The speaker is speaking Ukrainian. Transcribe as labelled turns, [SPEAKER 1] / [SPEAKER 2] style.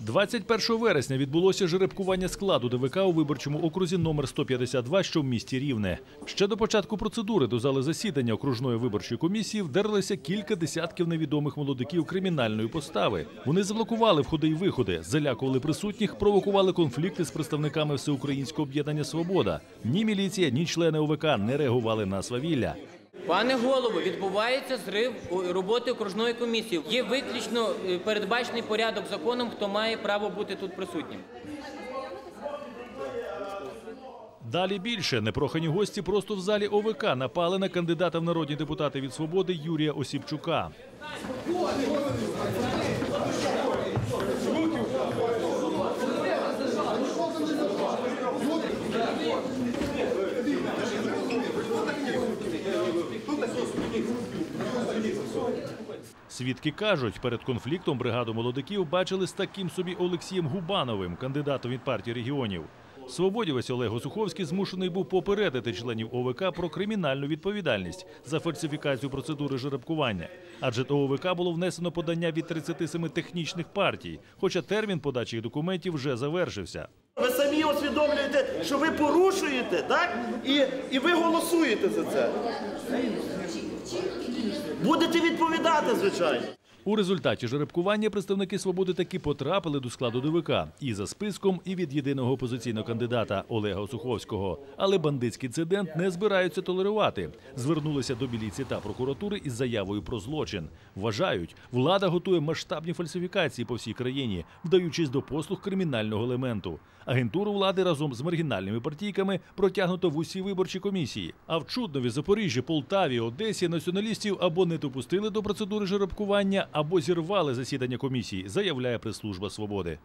[SPEAKER 1] 21 вересня відбулося жеребкування складу ДВК у виборчому окрузі номер 152, що в місті Рівне. Ще до початку процедури до зали засідання окружної виборчої комісії вдерлися кілька десятків невідомих молодиків кримінальної постави. Вони заблокували входи й виходи, залякували присутніх, провокували конфлікти з представниками Всеукраїнського об'єднання Свобода. Ні міліція, ні члени ОВК не реагували на свавілля.
[SPEAKER 2] Пане голово, відбувається зрив роботи окружної комісії. Є виключно е, передбачений порядок законом, хто має право бути тут присутнім.
[SPEAKER 1] Далі більше непрохані гості просто в залі ОВК напали на кандидата в народні депутати від свободи Юрія Осіпчука. Свідки кажуть, перед конфліктом бригаду молодиків бачили з таким собі Олексієм Губановим, кандидатом від партії регіонів. Свободівець Олег Осуховський змушений був попередити членів ОВК про кримінальну відповідальність за фальсифікацію процедури жеребкування. Адже до ОВК було внесено подання від 37 технічних партій, хоча термін подачі документів вже завершився.
[SPEAKER 3] Ви самі усвідомлюєте, що ви порушуєте, так? І, і ви голосуєте за це. Будете відповідати, звичайно.
[SPEAKER 1] У результаті жеребкування представники свободи таки потрапили до складу ДВК і за списком, і від єдиного опозиційного кандидата Олега Осуховського. Але бандитський інцидент не збираються толерувати. Звернулися до міліції та прокуратури із заявою про злочин. Вважають, влада готує масштабні фальсифікації по всій країні, вдаючись до послуг кримінального елементу. Агентуру влади разом з маргінальними партійками протягнуто в усі виборчі комісії. А в Чуднові, Запоріжжі, Полтаві, Одесі націоналістів або не допустили до процедури жеребкування, або зірвали засідання комісії, заявляє прес-служба свободи.